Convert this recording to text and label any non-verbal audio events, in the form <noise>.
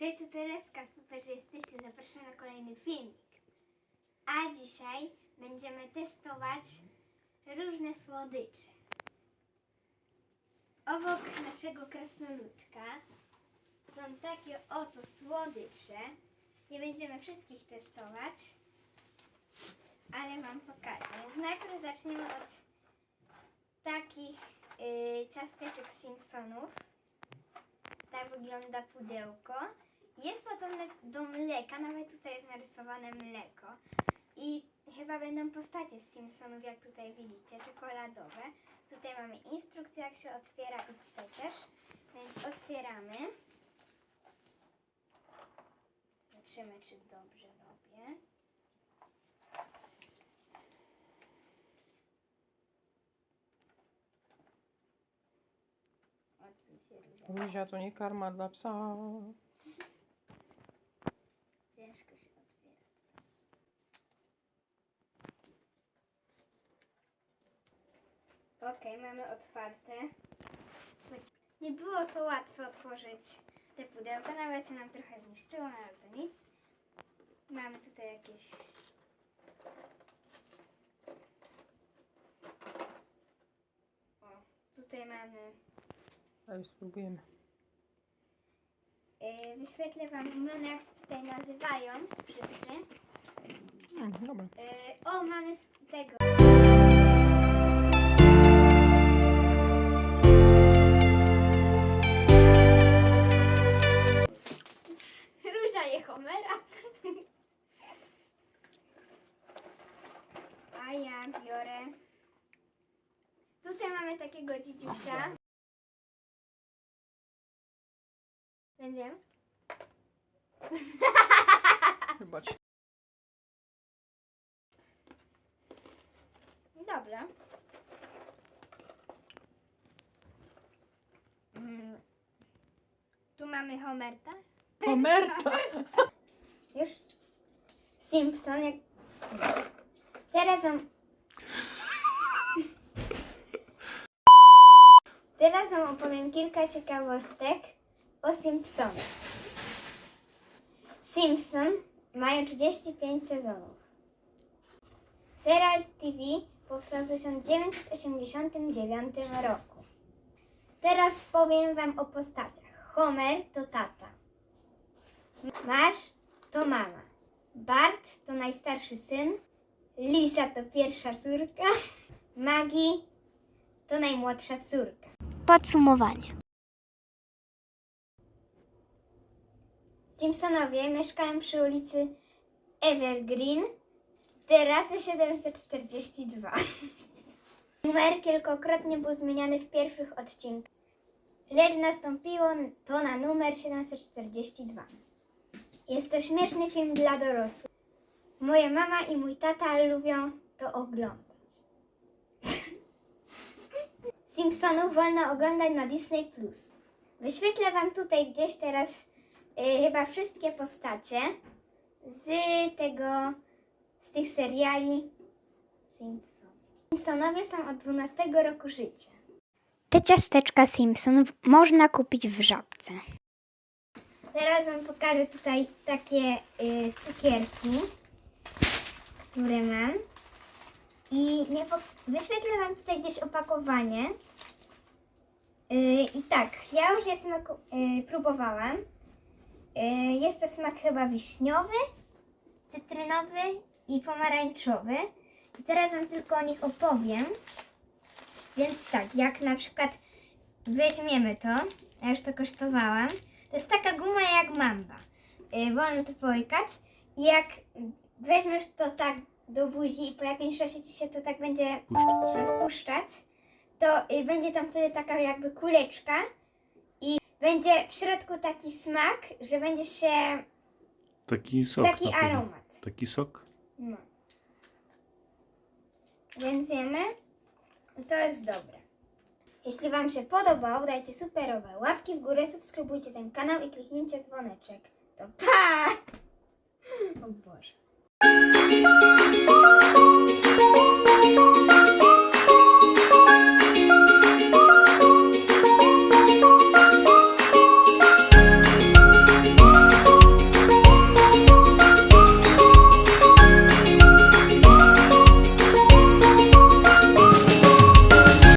Cześć, to Tereska, super, że jesteście. Zapraszam na kolejny filmik. A dzisiaj będziemy testować różne słodycze. Obok naszego krasnoludka są takie oto słodycze. Nie będziemy wszystkich testować, ale Wam pokażę. Więc najpierw zaczniemy od takich y, ciasteczek Simpsonów. Tak wygląda pudełko. Jest podobne do mleka, nawet tutaj jest narysowane mleko. I chyba będą postacie z Simpsonów, jak tutaj widzicie, czekoladowe. Tutaj mamy instrukcję, jak się otwiera i tutaj też. Więc otwieramy. Zobaczymy, czy dobrze robię. Luzia to nie karma dla psa. Ciężko się otwiera. Okej, mamy otwarte. Nie było to łatwe otworzyć te pudełka, nawet się nam trochę zniszczyło, no ale to nic. Mamy tutaj jakieś... O, tutaj mamy... A już spróbujemy. Yy, wyświetlę Wam imiona, jak się tutaj nazywają wszyscy. Mm, dobra. Yy, o, mamy z tego. A ja biorę. Tutaj mamy takiego dzidziusia. Będziemy? Chyba ci. Dobra. Mm. Tu mamy Homerta. Komerta! Już? Simpson. Jak... Teraz wam... Teraz wam opowiem kilka ciekawostek o Simpsonach. Simpson mają 35 sezonów. Serial TV powstał w 1989 roku. Teraz powiem wam o postaciach. Homer to tata. Marsz to mama. Bart to najstarszy syn. Lisa to pierwsza córka. <laughs> Maggie to najmłodsza córka. Podsumowanie. Simpsonowie mieszkają przy ulicy Evergreen, Terrace 742. <laughs> Numer kilkakrotnie był zmieniany w pierwszych odcinkach, lecz nastąpiło to na numer 742. Jest to śmieszny film dla dorosłych. Moja mama i mój tata lubią to oglądać. <laughs> Simpsonów wolno oglądać na Disney+. Plus. Wyświetlę Wam tutaj gdzieś teraz y, chyba wszystkie postacie z tego, z tych seriali Simpson. Simpsonowie są od 12 roku życia. Te ciasteczka Simpson można kupić w żabce. Teraz Wam pokażę tutaj takie y, cukierki, które mam. I nie po... wyświetlę Wam tutaj gdzieś opakowanie. Y, I tak, ja już je smaku, y, próbowałam. Y, jest to smak chyba wiśniowy, cytrynowy i pomarańczowy. I teraz Wam tylko o nich opowiem. Więc tak, jak na przykład weźmiemy to, ja już to kosztowałam, to jest taka guma jak mamba. Yy, wolno to połykać i jak weźmiesz to tak do buzi i po jakimś czasie ci się to tak będzie rozpuszczać, to y, będzie tam wtedy taka jakby kuleczka i będzie w środku taki smak, że będzie się Taki sok. taki na pewno. aromat. Taki sok? No. Więc jemy. To jest dobre. Jeśli Wam się podobał, dajcie superowe łapki w górę, subskrybujcie ten kanał i kliknijcie dzwoneczek. To pa! <laughs> O Boże. Música